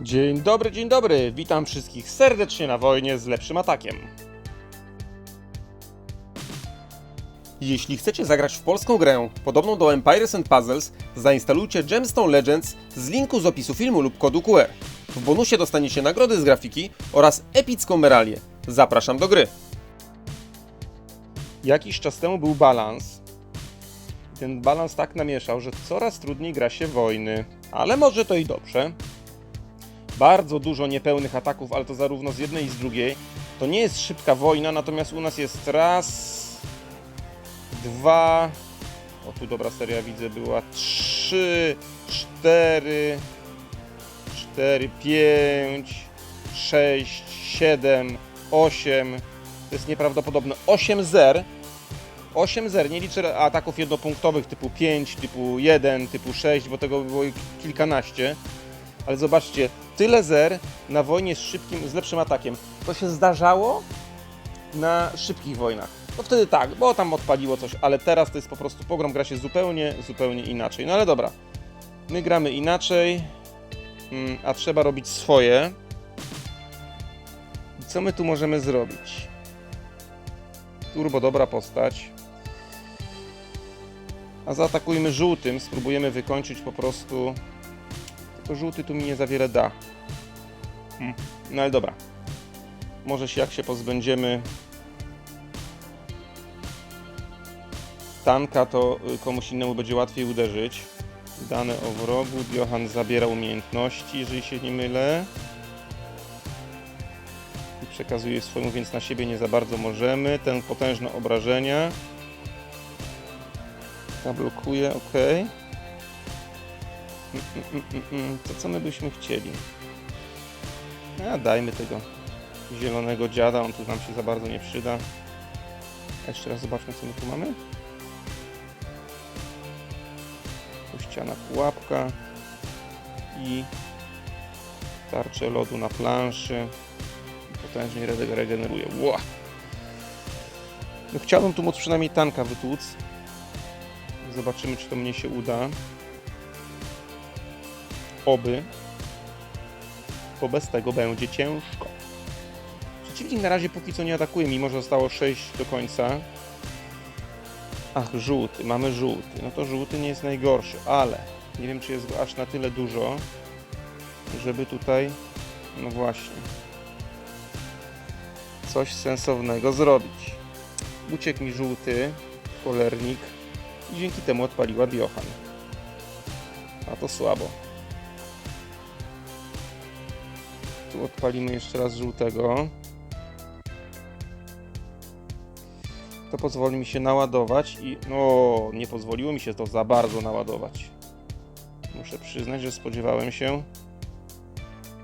Dzień dobry, dzień dobry. Witam wszystkich serdecznie na wojnie z lepszym atakiem. Jeśli chcecie zagrać w polską grę podobną do Empires and Puzzles, zainstalujcie Gemstone Legends z linku z opisu filmu lub kodu QR. W bonusie dostaniecie nagrody z grafiki oraz epicką meralię. Zapraszam do gry. Jakiś czas temu był balans. Ten balans tak namieszał, że coraz trudniej gra się wojny. Ale może to i dobrze bardzo dużo niepełnych ataków, ale to zarówno z jednej i z drugiej. To nie jest szybka wojna, natomiast u nas jest raz, dwa, o tu dobra seria widzę była, trzy, cztery, cztery, pięć, sześć, siedem, osiem. To jest nieprawdopodobne. Osiem zer. 8 zer, nie liczę ataków jednopunktowych typu 5, typu 1, typu 6, bo tego było kilkanaście. Ale zobaczcie, tyle zer na wojnie z szybkim, z lepszym atakiem. To się zdarzało na szybkich wojnach. No wtedy tak, bo tam odpaliło coś, ale teraz to jest po prostu pogrom, gra się zupełnie, zupełnie inaczej. No ale dobra, my gramy inaczej, mm, a trzeba robić swoje. I co my tu możemy zrobić? Turbo dobra postać. A zaatakujmy żółtym, spróbujemy wykończyć po prostu to żółty tu mi nie za wiele da. Hmm. No ale dobra. Może się jak się pozbędziemy tanka, to y, komuś innemu będzie łatwiej uderzyć. Dane o wrogu. Johan zabiera umiejętności, jeżeli się nie mylę. I przekazuje swoją, więc na siebie nie za bardzo możemy. Ten potężne obrażenia. Zablokuje, ok. To co my byśmy chcieli? A dajmy tego zielonego dziada, on tu nam się za bardzo nie przyda. Jeszcze raz zobaczmy co my tu mamy. Tu ściana pułapka i tarcze lodu na planszy. Potężnie re- regeneruje. Ła! No chciałbym tu móc przynajmniej tanka wytłuc. Zobaczymy czy to mnie się uda. Oby. Bo bez tego będzie ciężko. Przeciwnik na razie póki co nie atakuje, mimo że zostało 6 do końca. Ach, żółty, mamy żółty. No to żółty nie jest najgorszy, ale nie wiem czy jest go aż na tyle dużo, żeby tutaj, no właśnie, coś sensownego zrobić. Uciekł mi żółty, cholernik i dzięki temu odpaliła Biohan. A to słabo. Odpalimy jeszcze raz żółtego. To pozwoli mi się naładować i no nie pozwoliło mi się to za bardzo naładować. Muszę przyznać, że spodziewałem się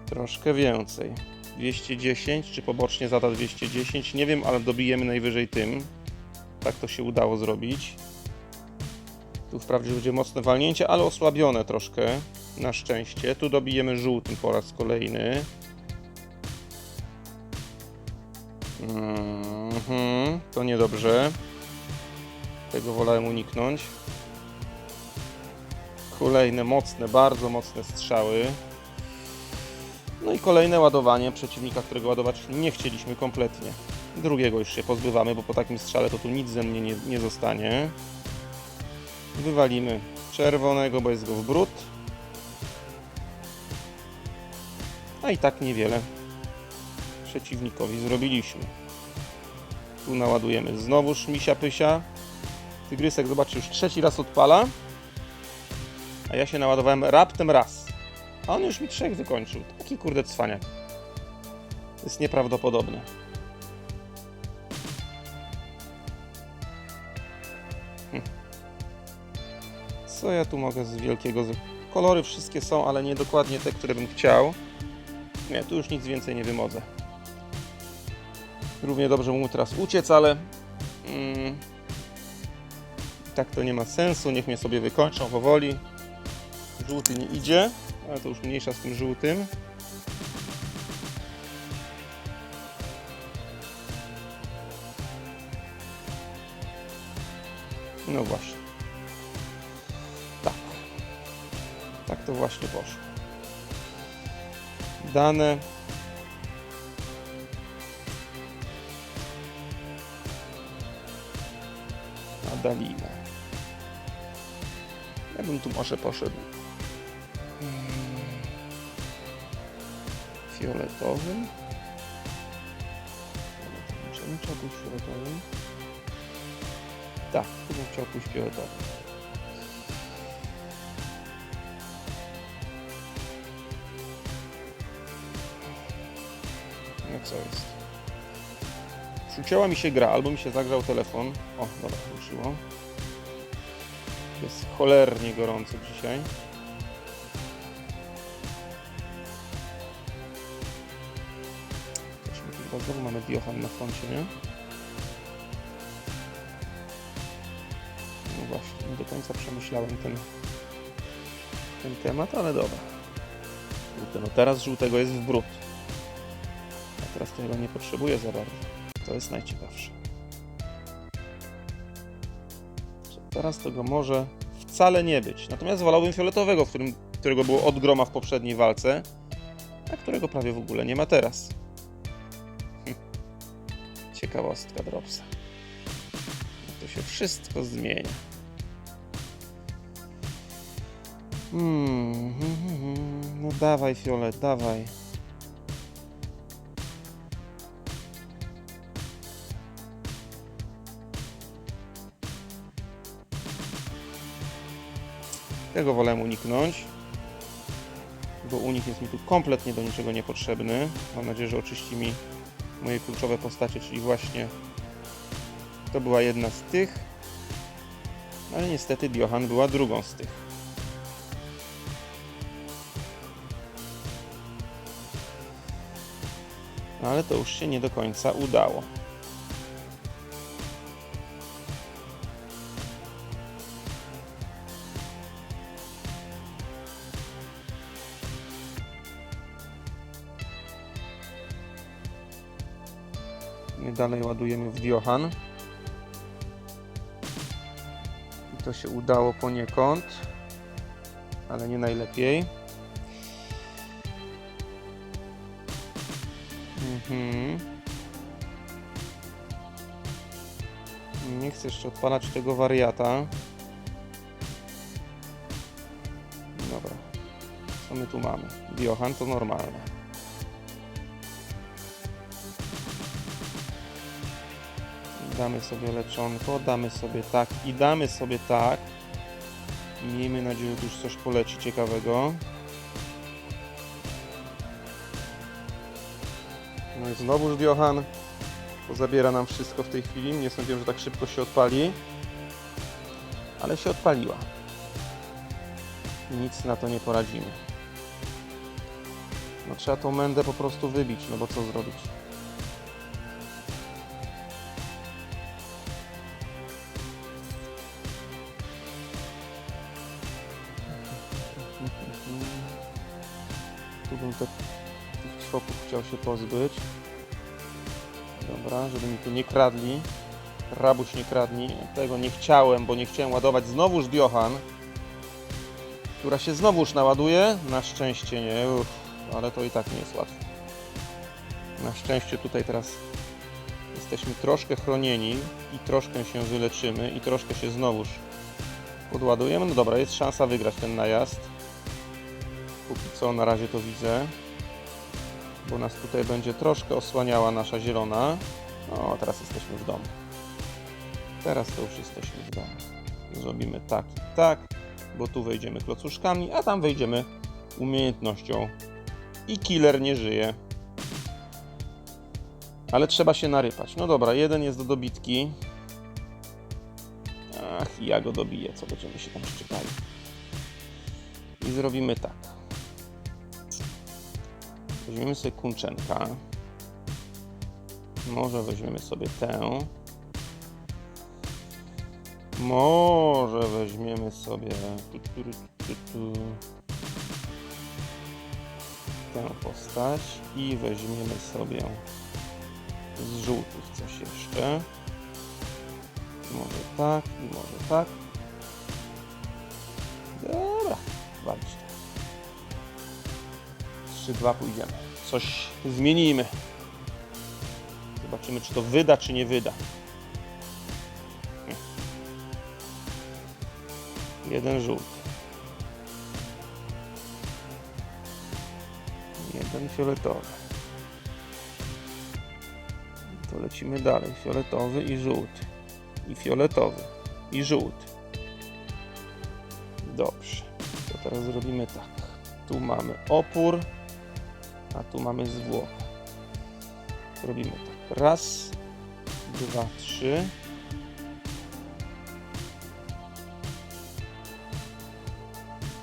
troszkę więcej. 210, czy pobocznie zada 210, nie wiem, ale dobijemy najwyżej tym. Tak to się udało zrobić. Tu wprawdzie będzie mocne walnięcie, ale osłabione troszkę. Na szczęście. Tu dobijemy żółtym po raz kolejny. Mhm, to niedobrze. Tego wolałem uniknąć. Kolejne mocne, bardzo mocne strzały. No i kolejne ładowanie przeciwnika, którego ładować nie chcieliśmy kompletnie. Drugiego już się pozbywamy, bo po takim strzale to tu nic ze mnie nie, nie zostanie. Wywalimy czerwonego, bo jest go w brud. A i tak niewiele przeciwnikowi zrobiliśmy. Tu naładujemy znowuż misia pysia. Tygrysek, zobaczcie, już trzeci raz odpala. A ja się naładowałem raptem raz. A on już mi trzech wykończył. Taki kurde cwaniak. To jest nieprawdopodobne. Hm. Co ja tu mogę z wielkiego... Kolory wszystkie są, ale nie dokładnie te, które bym chciał. Nie, tu już nic więcej nie wymodzę. Równie dobrze mógł teraz uciec, ale mm, tak to nie ma sensu. Niech mnie sobie wykończą powoli. Żółty nie idzie, ale to już mniejsza z tym żółtym. No właśnie. Tak. Tak to właśnie poszło. dane. Adalina. Ja bym tu może poszedł. Fioletowym. Czy bym chciał pójść fioletowym? Tak, tu bym chciał pójść fioletowym. No co jest? Przycięła mi się gra, albo mi się zagrzał telefon. O, dobra, ruszyło. Jest cholernie gorąco dzisiaj. Chyba znowu mamy Diohan na froncie, nie? No właśnie, nie do końca przemyślałem ten, ten temat, ale dobra. No teraz żółtego jest w brud. A teraz tego nie potrzebuję za bardzo. To jest najciekawsze. Teraz tego może wcale nie być. Natomiast wolałbym fioletowego, w którym, którego było od groma w poprzedniej walce, a którego prawie w ogóle nie ma teraz. Hm. Ciekawostka Dropsa. To się wszystko zmienia. Hmm, hmm, hmm, hmm. no dawaj fiolet, dawaj. Tego wolę uniknąć, bo unik jest mi tu kompletnie do niczego niepotrzebny. Mam nadzieję, że oczyści mi moje kluczowe postacie, czyli właśnie to była jedna z tych, ale niestety Diohan była drugą z tych. Ale to już się nie do końca udało. Dalej ładujemy w Diohan. I to się udało poniekąd, ale nie najlepiej. Mhm. Nie chcę jeszcze odpalać tego wariata. Dobra. Co my tu mamy? Diohan to normalne. Damy sobie leczonko, damy sobie tak i damy sobie tak. I miejmy nadzieję, że już coś poleci ciekawego. No i znowuż Diohan zabiera nam wszystko w tej chwili. Nie sądziłem, że tak szybko się odpali. Ale się odpaliła. Nic na to nie poradzimy. No trzeba tą mędę po prostu wybić, no bo co zrobić? Chciał się pozbyć. Dobra, żeby mi tu nie kradli. Rabuś nie kradni. Tego nie chciałem, bo nie chciałem ładować znowuż Diohan. Która się znowuż naładuje. Na szczęście nie. Uff, ale to i tak nie jest łatwe. Na szczęście tutaj teraz jesteśmy troszkę chronieni i troszkę się wyleczymy i troszkę się znowuż podładujemy. No dobra, jest szansa wygrać ten najazd. Póki co na razie to widzę. Bo nas tutaj będzie troszkę osłaniała nasza zielona. No, teraz jesteśmy w domu. Teraz to już jesteśmy w domu. Zrobimy tak i tak, bo tu wejdziemy klocuszkami, a tam wejdziemy umiejętnością. I killer nie żyje. Ale trzeba się narypać. No dobra, jeden jest do dobitki. Ach, ja go dobiję, co będziemy się tam szczypali. I zrobimy tak. Weźmiemy sobie kunczenka. Może weźmiemy sobie tę. Może weźmiemy sobie tu, tu, tu, tu, tę postać i weźmiemy sobie z żółtych coś jeszcze. Może tak i może tak. Dobra, walić to. 3-2 pójdziemy. coś zmienimy. Zobaczymy, czy to wyda, czy nie wyda. Jeden żółty. Jeden fioletowy. To lecimy dalej. Fioletowy i żółty. I fioletowy. I żółty. Dobrze. To teraz zrobimy tak. Tu mamy opór, a tu mamy zwłokę. Robimy tak. Raz, dwa, trzy.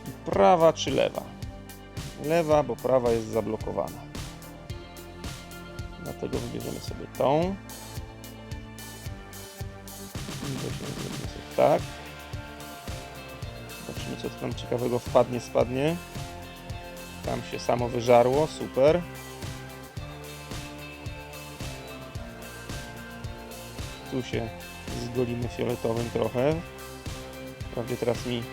I prawa czy lewa? Lewa, bo prawa jest zablokowana. Dlatego wybierzemy sobie tą. I tak. Zobaczymy, co tu nam ciekawego wpadnie, spadnie. Tam się samo wyżarło, super. Tu się zgolimy fioletowym trochę. Prawie teraz mi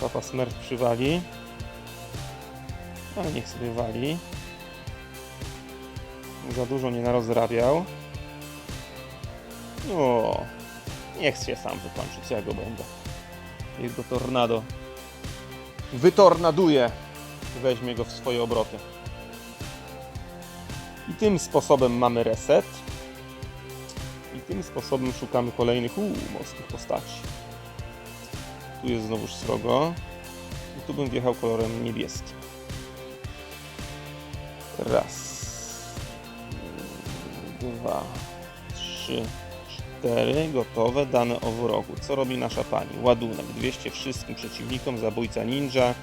papa smert przywali. Ale niech sobie wali. Za dużo nie narozrabiał. O, niech się sam wykończy, co ja go będę. Jego tornado wytornaduje. Weźmie go w swoje obroty. I tym sposobem mamy reset. I tym sposobem szukamy kolejnych uu, mocnych postaci. Tu jest znowuż srogo. I tu bym wjechał kolorem niebieskim. Raz. Dwa. Trzy. Cztery. Gotowe. Dane o wrogu. Co robi nasza pani? Ładunek. 200 wszystkim przeciwnikom. Zabójca ninja.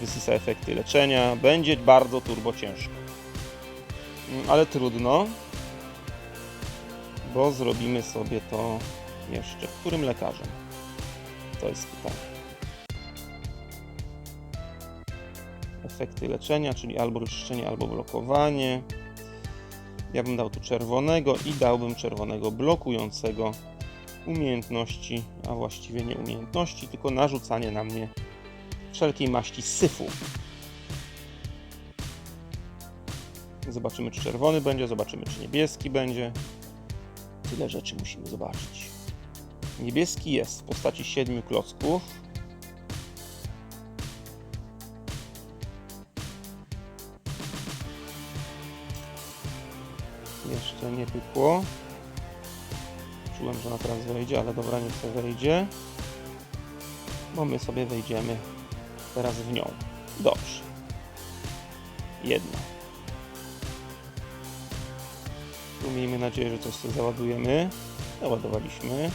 Wysysa efekty leczenia. Będzie bardzo turbo ciężko. Mm, Ale trudno. Bo zrobimy sobie to jeszcze. Którym lekarzem? To jest pytanie. Efekty leczenia, czyli albo rozczyszczenie, albo blokowanie. Ja bym dał tu czerwonego i dałbym czerwonego blokującego umiejętności, a właściwie nie umiejętności, tylko narzucanie na mnie wszelkiej maści syfu. Zobaczymy, czy czerwony będzie, zobaczymy, czy niebieski będzie. Tyle rzeczy musimy zobaczyć. Niebieski jest w postaci siedmiu klocków. Jeszcze nie pykło. Czułem, że na teraz wejdzie, ale dobra, niech sobie wejdzie. Bo my sobie wejdziemy teraz w nią. Dobrze. Jedna. Tu miejmy nadzieję, że coś sobie załadujemy. Załadowaliśmy.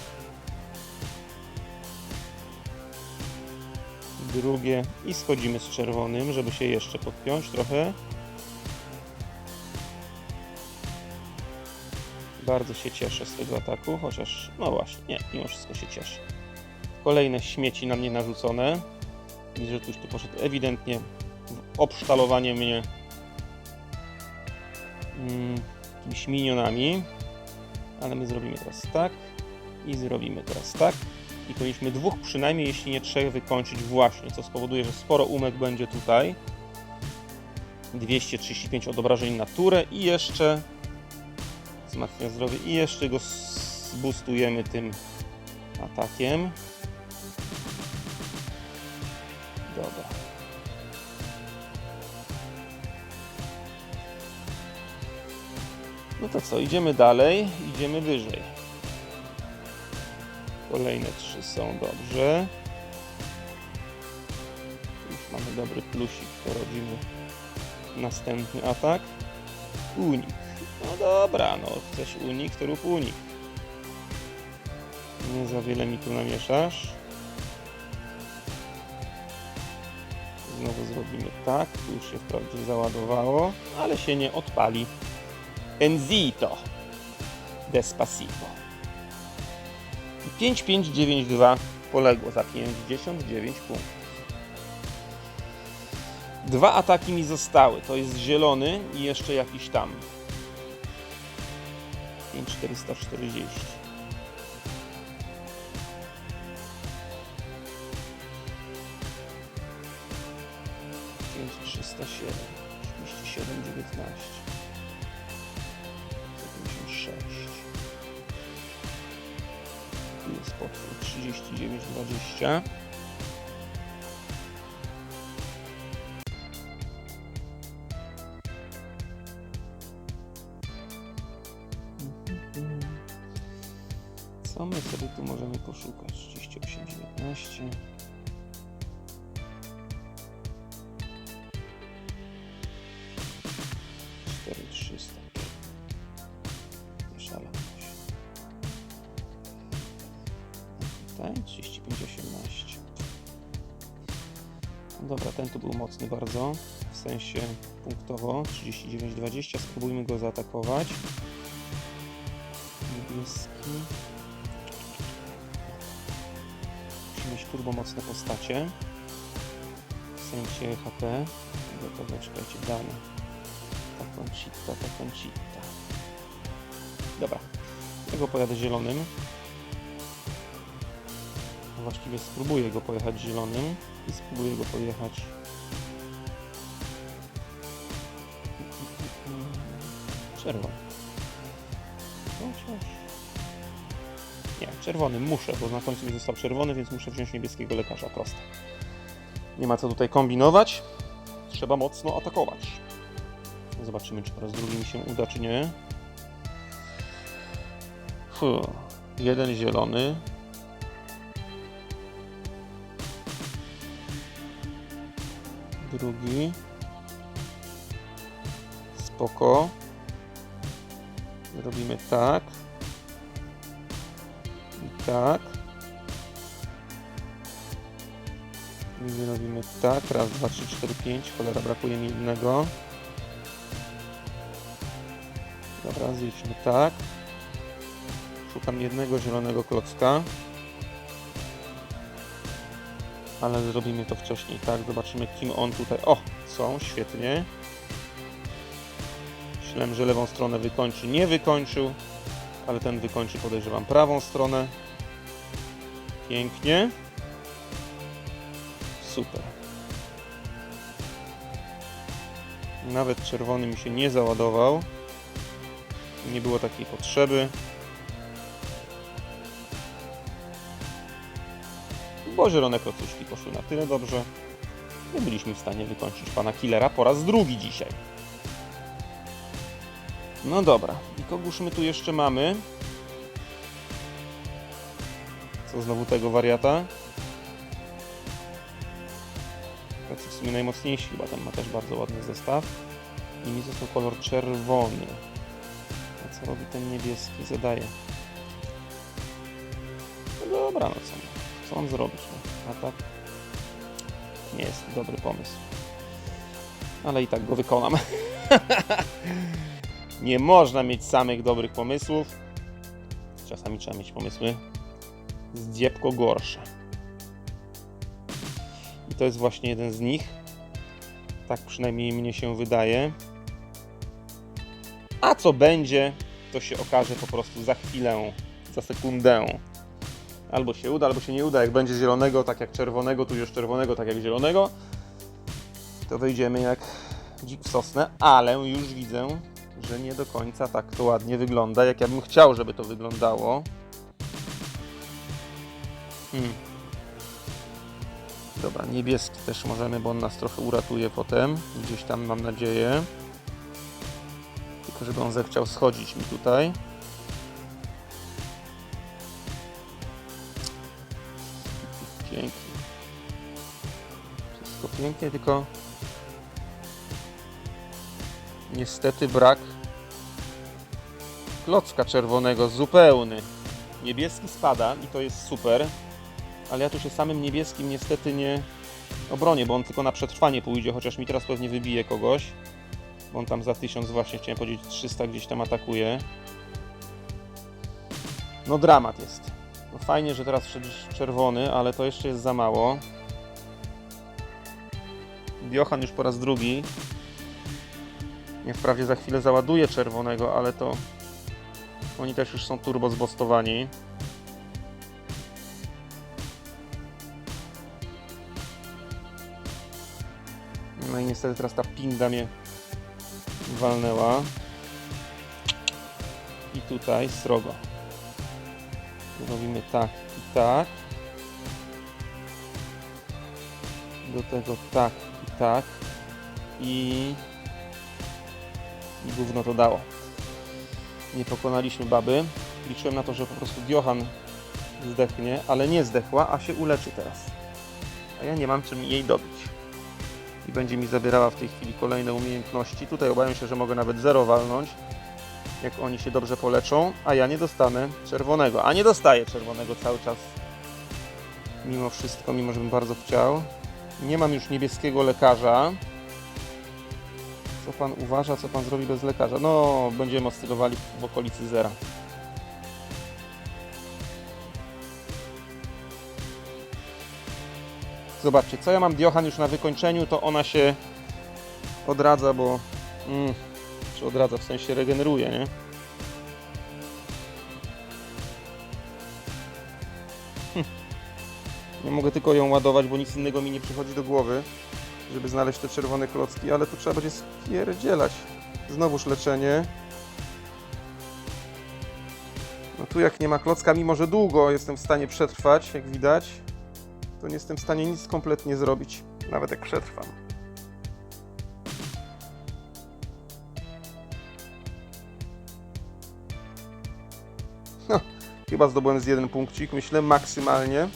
Drugie i schodzimy z czerwonym, żeby się jeszcze podpiąć trochę. Bardzo się cieszę z tego ataku, chociaż no właśnie, nie, mimo wszystko się cieszę. Kolejne śmieci na mnie narzucone. Widzę, że ktoś tu poszedł ewidentnie w obsztalowanie mnie mm, jakimiś minionami. Ale my zrobimy teraz tak i zrobimy teraz tak. I powinniśmy dwóch przynajmniej, jeśli nie trzech wykończyć właśnie, co spowoduje, że sporo umek będzie tutaj. 235 odobrażeń na turę i jeszcze wzmacnia zdrowie i jeszcze go zboostujemy tym atakiem. Dobra. No to co, idziemy dalej, idziemy wyżej. Kolejne trzy są dobrze. Już mamy dobry plusik, to robimy następny atak. Unik. No dobra, no chcesz unik, to rób unik. Nie za wiele mi tu namieszasz. Znowu zrobimy tak, tu już się wprawdzie załadowało, ale się nie odpali. Enzito. Despacito. I 5592 poległo za 59 punktów. Dwa ataki mi zostały. To jest zielony i jeszcze jakiś tam. 5440. Pięć trzysta siedem. 37, 19. 56. Tu 39, 20. Co Ten tu był mocny bardzo. W sensie punktowo 39, 20. Spróbujmy go zaatakować. Niebieski. Musi mieć turbo mocne postacie. W sensie HP. Gotowe, czekajcie, dane. Taką citta, taką citta. Dobra. Ja go pojadę zielonym. Właściwie spróbuję go pojechać zielonym i spróbuję go pojechać czerwonym. Chociaż... Nie, czerwonym muszę, bo na końcu mi został czerwony, więc muszę wziąć niebieskiego lekarza. Proste. Nie ma co tutaj kombinować. Trzeba mocno atakować. Zobaczymy, czy po raz drugi mi się uda, czy nie. Fuh. Jeden zielony. Drugi. Spoko. Robimy tak. I tak. I robimy tak. Raz, dwa, trzy, cztery, pięć. Cholera, brakuje mi jednego. Dobra, zjedźmy tak. Szukam jednego zielonego klocka. Ale zrobimy to wcześniej, tak? Zobaczymy, kim on tutaj... O! Są, świetnie. Myślałem, że lewą stronę wykończy. Nie wykończył, ale ten wykończy, podejrzewam, prawą stronę. Pięknie. Super. Nawet czerwony mi się nie załadował. Nie było takiej potrzeby. Bo zielone klocuszki poszły na tyle dobrze. Nie byliśmy w stanie wykończyć pana killera po raz drugi dzisiaj. No dobra, i kogóż my tu jeszcze mamy? Co znowu tego wariata? Tacy w sumie najmocniejsi chyba, ten ma też bardzo ładny zestaw. I mi został kolor czerwony. A co robi ten niebieski? Zadaje. No dobra, no co? Co on zrobić? No? A tak? Nie jest dobry pomysł. Ale i tak go wykonam. Nie można mieć samych dobrych pomysłów. Czasami trzeba mieć pomysły zdziepko gorsze. I to jest właśnie jeden z nich. Tak przynajmniej mnie się wydaje. A co będzie, to się okaże po prostu za chwilę, za sekundę. Albo się uda, albo się nie uda. Jak będzie zielonego, tak jak czerwonego, tudzież czerwonego, tak jak zielonego, to wejdziemy jak dzik w sosnę, ale już widzę, że nie do końca tak to ładnie wygląda, jak ja bym chciał, żeby to wyglądało. Hmm. Dobra, niebieski też możemy, bo on nas trochę uratuje potem. Gdzieś tam mam nadzieję. Tylko żeby on zechciał schodzić mi tutaj. Pięknie. Wszystko pięknie, tylko niestety brak klocka czerwonego zupełny. Niebieski spada i to jest super, ale ja tu się samym niebieskim niestety nie obronię, bo on tylko na przetrwanie pójdzie, chociaż mi teraz pewnie wybije kogoś. Bo on tam za 1000 właśnie, chciałem powiedzieć 300 gdzieś tam atakuje. No dramat jest. No fajnie, że teraz wszedł czerwony, ale to jeszcze jest za mało. Biohan już po raz drugi. Nie wprawdzie za chwilę załaduje czerwonego, ale to oni też już są turbo zbostowani. No i niestety teraz ta pinda mnie walnęła. I tutaj srogo. Robimy tak i tak. Do tego tak i tak. I... I gówno to dało. Nie pokonaliśmy baby. Liczyłem na to, że po prostu Diohan zdechnie, ale nie zdechła, a się uleczy teraz. A ja nie mam czym jej dobić. I będzie mi zabierała w tej chwili kolejne umiejętności. Tutaj obawiam się, że mogę nawet zero walnąć, jak oni się dobrze poleczą, a ja nie dostanę czerwonego. A nie dostaję czerwonego cały czas. Mimo wszystko, mimo że bym bardzo chciał. Nie mam już niebieskiego lekarza. Co pan uważa, co pan zrobi bez lekarza? No, będziemy oscylowali w okolicy zera. Zobaczcie, co ja mam Diohan już na wykończeniu, to ona się odradza, bo... Mm, czy odradza, w sensie regeneruje, nie? Hm. Nie mogę tylko ją ładować, bo nic innego mi nie przychodzi do głowy, żeby znaleźć te czerwone klocki, ale tu trzeba będzie spierdzielać. Znowuż leczenie. No tu jak nie ma klocka, mimo że długo jestem w stanie przetrwać, jak widać, to nie jestem w stanie nic kompletnie zrobić, nawet jak przetrwam. No, chyba zdobyłem z jeden punkcik, myślę, maksymalnie.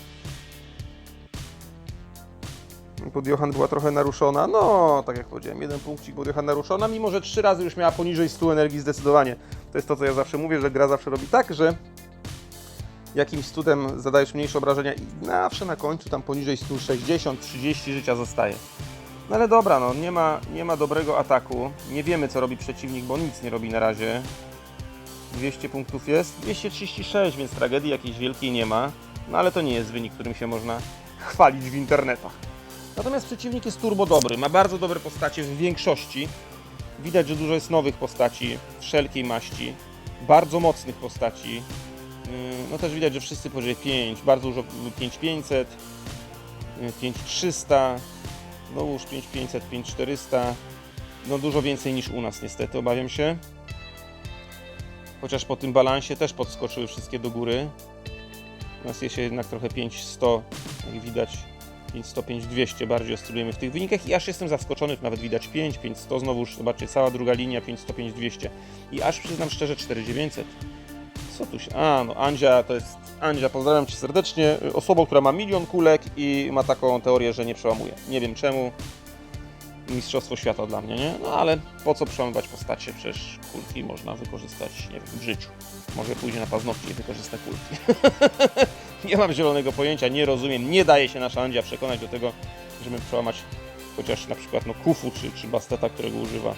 Pod Johan była trochę naruszona. No, tak jak powiedziałem, jeden punkcik pod Johan naruszona, mimo że trzy razy już miała poniżej 100 energii zdecydowanie. To jest to, co ja zawsze mówię, że gra zawsze robi tak, że jakimś cudem zadajesz mniejsze obrażenia i zawsze na końcu tam poniżej 160-30 życia zostaje. No ale dobra, no nie ma, nie ma dobrego ataku. Nie wiemy co robi przeciwnik, bo nic nie robi na razie. 200 punktów jest, 236, więc tragedii jakiejś wielkiej nie ma. No ale to nie jest wynik, którym się można chwalić w internetach. Natomiast przeciwnik jest turbo dobry, ma bardzo dobre postacie w większości. Widać, że dużo jest nowych postaci wszelkiej maści, bardzo mocnych postaci. Yy, No też widać, że wszyscy powyżej 5, bardzo dużo 5500, yy, 5300, no już 5500, 5400, no dużo więcej niż u nas niestety, obawiam się. Chociaż po tym balansie też podskoczyły wszystkie do góry. U nas jest jednak trochę 5100, jak widać 5100, 5200 bardziej oscylujemy w tych wynikach i aż jestem zaskoczony, tu nawet widać 5, 5100, znowuż zobaczcie, cała druga linia 5100, 5200 i aż przyznam szczerze 4900. Co tu się... A, no Andzia to jest... Andzia, pozdrawiam Cię serdecznie. Osobą, która ma milion kulek i ma taką teorię, że nie przełamuje. Nie wiem czemu. Mistrzostwo świata dla mnie, nie? No ale po co przełamywać postacie? Przecież kulki można wykorzystać, nie wiem, w życiu. Może pójdzie na paznokcie i wykorzysta kulki. nie mam zielonego pojęcia, nie rozumiem. Nie daje się nasza Andzia przekonać do tego, żeby przełamać chociaż na przykład no, kufu czy, czy basteta, którego używa.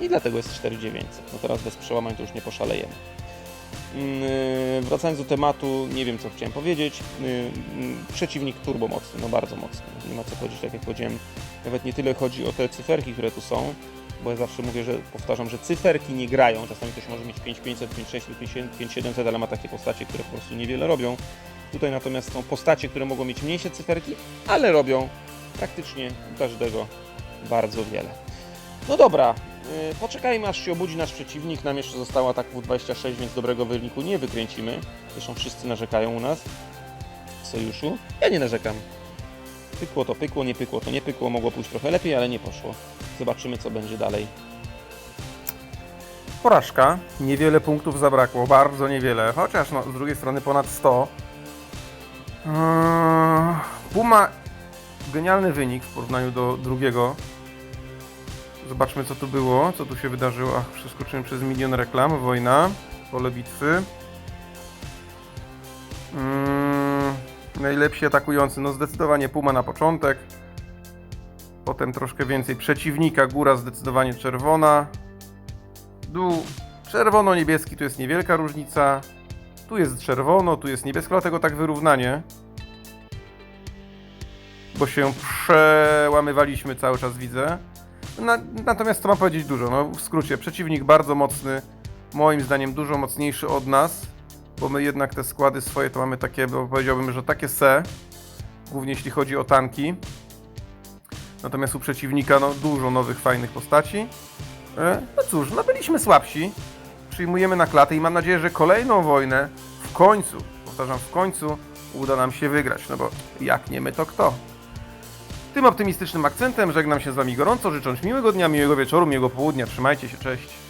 I dlatego jest 4900. No teraz bez przełamań to już nie poszalejemy. Yy, Wracając do tematu, nie wiem co chciałem powiedzieć. Yy, yy, Przeciwnik turbo mocny, no bardzo mocny. Nie ma co powiedzieć, tak jak powiedziałem. Nawet nie tyle chodzi o te cyferki, które tu są, bo ja zawsze mówię, że powtarzam, że cyferki nie grają. Czasami ktoś może mieć 5500, 5600, 5700, ale ma takie postacie, które po prostu niewiele robią. Tutaj natomiast są postacie, które mogą mieć mniejsze cyferki, ale robią praktycznie każdego bardzo wiele. No dobra, poczekajmy aż się obudzi nasz przeciwnik. Nam jeszcze zostało ataków 26, więc dobrego wyniku nie wykręcimy. Zresztą wszyscy narzekają u nas w sojuszu. Ja nie narzekam. Pykło to pykło, nie pykło to nie pykło. Mogło pójść trochę lepiej, ale nie poszło. Zobaczymy co będzie dalej. Porażka. Niewiele punktów zabrakło, bardzo niewiele. Chociaż no, z drugiej strony ponad 100. Eee, Puma genialny wynik w porównaniu do drugiego. Zobaczmy co tu było, co tu się wydarzyło. Ach, przeskoczyłem przez milion reklam. Wojna, pole bitwy. Mm, najlepsi atakujący, no zdecydowanie Puma na początek. Potem troszkę więcej przeciwnika, góra zdecydowanie czerwona. Dół czerwono-niebieski, tu jest niewielka różnica. Tu jest czerwono, tu jest niebiesko, dlatego tak wyrównanie. Bo się przełamywaliśmy cały czas, widzę. Na, natomiast to ma powiedzieć dużo. No, w skrócie, przeciwnik bardzo mocny, moim zdaniem dużo mocniejszy od nas, bo my jednak te składy swoje to mamy takie, bo powiedziałbym, że takie se, głównie jeśli chodzi o tanki. Natomiast u przeciwnika no, dużo nowych, fajnych postaci. E, no cóż, no byliśmy słabsi, przyjmujemy na klatę i mam nadzieję, że kolejną wojnę w końcu, powtarzam, w końcu uda nam się wygrać, no bo jak nie my, to kto? Tym optymistycznym akcentem żegnam się z Wami gorąco, życząc miłego dnia, miłego wieczoru, miłego południa. Trzymajcie się, cześć.